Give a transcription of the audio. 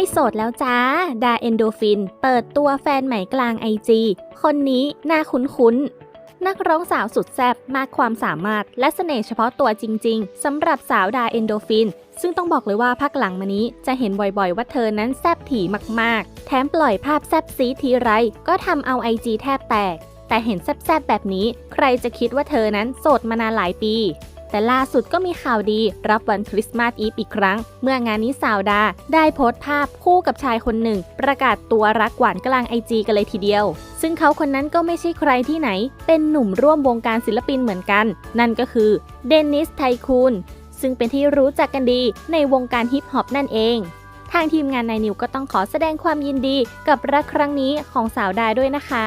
ไม่โสดแล้วจ้า ดาเอนโดฟิน เปิดตัวแฟนใหม่กลางไอจีคนนี้น่าคุ้นๆ นักร้องสาวสุดแซ่บมากความสามารถ และเสน่ห์เฉพาะตัวจริง ๆสำหรับสาวดาเอนโดฟิน ซึ่งต้องบอกเลยว่าพักหลังมานี้จะเห็นบ่อยๆ ว่าเธอนั้นแซ่บถี่มากๆ แถมปล่อยภาพแซ่บซีทีไร ก็ทำเอาไอจีแทบแตก แต่เห็นแซ่บๆแบบนี้ ใครจะคิดว่าเธอนั้นโสดมานานหลายปี แต่ล่าสุดก็มีข่าวดีรับวันคริสต์มาสอีฟอีกครั้ง เมื่องานนี้สาวดา ได้โพสต์ภาพคู่กับชายคนหนึ่ง ประกาศตัวรักหวานกลางไอจีกันเลยทีเดียว ซึ่งเขาคนนั้นก็ไม่ใช่ใครที่ไหน เป็นหนุ่มร่วมวงการศิลปินเหมือนกัน นั่นก็คือเดนนิสไทคูนซึ่งเป็นที่รู้จักกันดีในวงการฮิปฮอปนั่นเองทางทีมงานนายนิวก็ต้องขอแสดงความยินดีกับรักครั้งนี้ของสาวดาด้วยนะคะ